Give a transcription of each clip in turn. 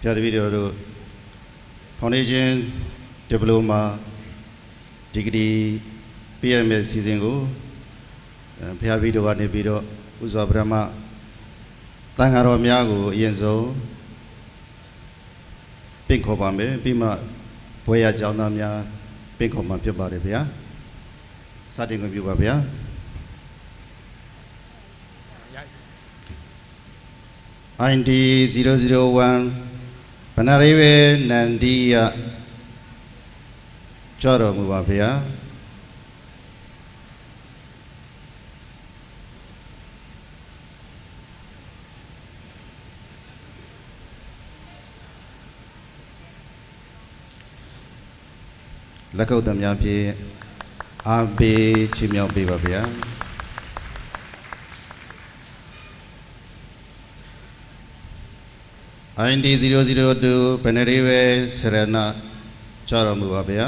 ဖျားတပည့်တော်တို့ Foundation Diploma Degree ပြည့်မဲ့စီစဉ်ကိုအဲဖျားတပည့်တော်ကနေပြီးတော့ဥစွာပရမတန်ဃာတော်များကိုအရင်ဆုံးပင့်ခေါ်ပါမယ်ပြီးမှဘွဲရကျောင်းသားများပင့်ခေါ်မှာဖြစ်ပါတယ်ဗျာစတင်ခွင့်ပြုပါဗျာ ID 001 ဗနရိဝေနန္ဒီယကြောတော်မူပါဗျာလက်ကုပ်သမားဖြင့်အာဘေချီးမြှောက်ပေးပါဗျာ IND 002ဘယ်နရီဝဲစရဏကြောတော်မူပါဗျာ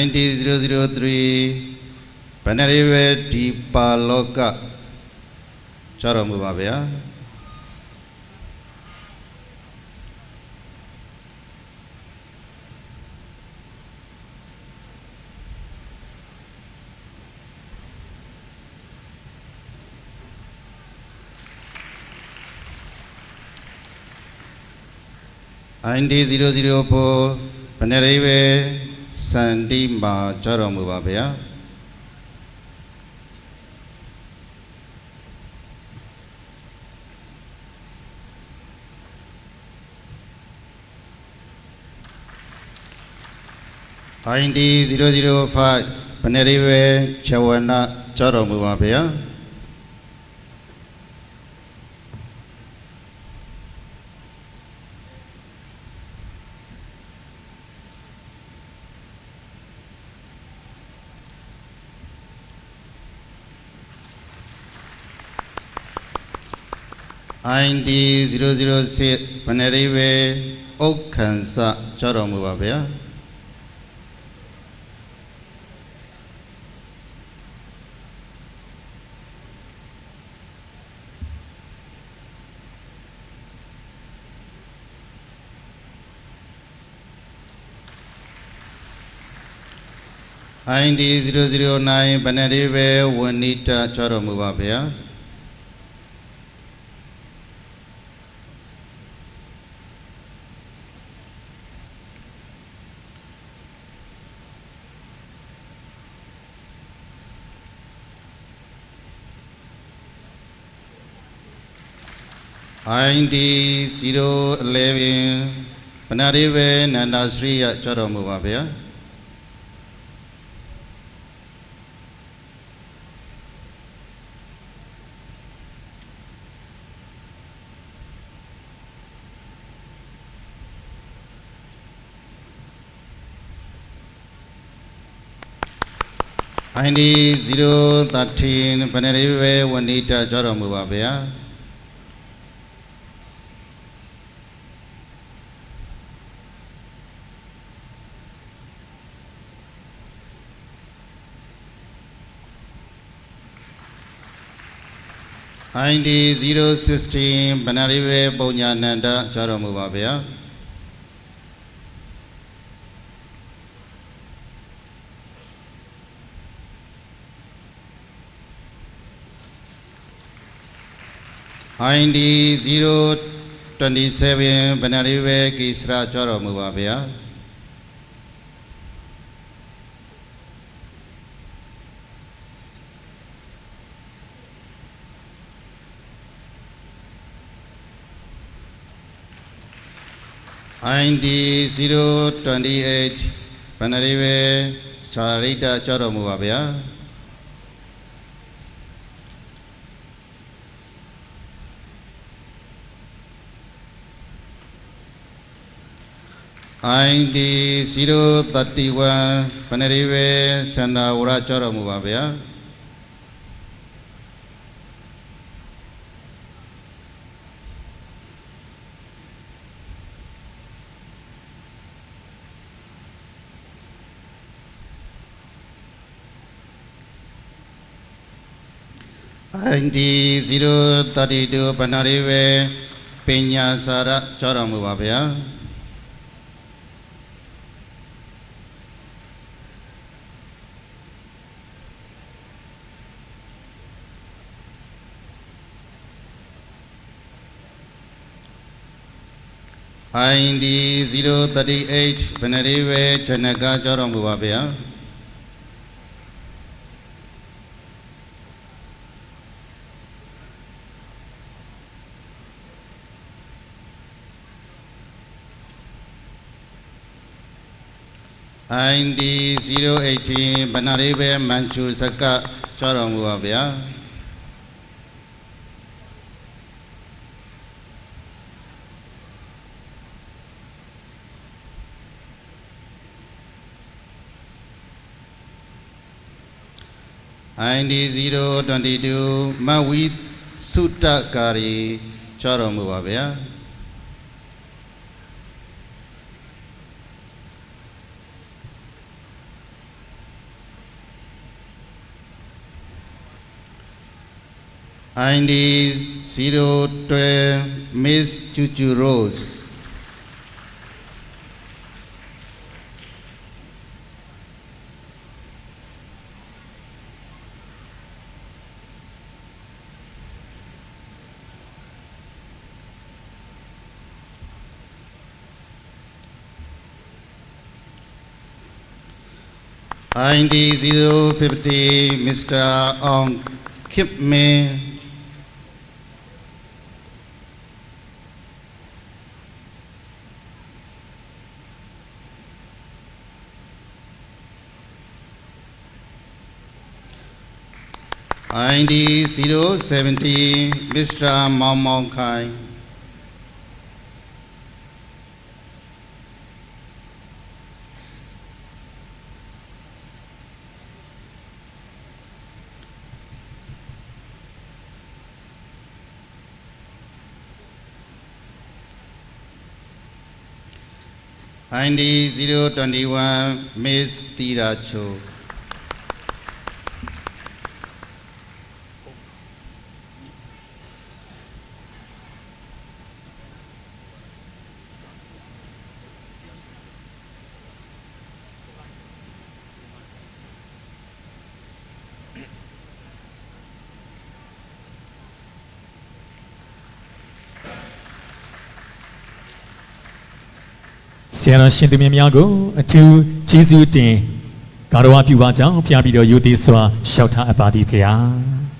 IND 003ဘယ်နရီဝဲဒီပါလော ကကြောတော်မူပါဗျာ IND 004ဘယ်နရီဝဲစန္ဒီမာကြောတော်မူပါဗျာ IND 005ဘယ်နရီဝဲချဝနာကြောတော်မူပါဗျာ IND 006ဘယ်နရီဝဲဥက္ခန္စကြောတော်မူပါဗျာ IND 009ဘယ်နရီဝဲဝဏိတကြောတော်မူပါဗျာ IND 011ဘဏရိဝေနန္ဒစရိယကြောတော်မူပါဗျာ IND 013ဘဏရိဝေဝဏိတကြောတော်မူပါဗျာ IND 016ဘဏရိဝေပုံညာနန္ဒကြောတော်မူပါဗျာ IND 027ဘဏရိဝေကိစ္စရာကြောတော်မူပါဗျာ IND 028ဘဏရိဝေသာရိတကြောတော်မူပါဗျာ ID 031 penerive chanda ura choro mu babya ID 032 penerive penyasara choro mu babya ID 038ဗန္နာရိဝေဇနကကြောတော်မူပါဗျာ ID 018ဗန္နာရိဝေမန်ချူစကကြောတော်မူပါဗျာ ID 022မဝီစုတကာရီကြောတော်မူပါဗျာ ID 012 Miss Chuchu Rose 90050, Mr. Ong um, Kip May. IND 070, Mr. Mom Kai. IND 021 Ms. Tiracho. ဆရာတော်ရှင်သူမြတ်များကိုအထူးကျေးဇူးတင်ဂါရဝပြုပါကြောင်းဖျားပြီးတော့ယူသည်စွာလျှောက်ထားအပ်ပါသည်ဖေဟာ။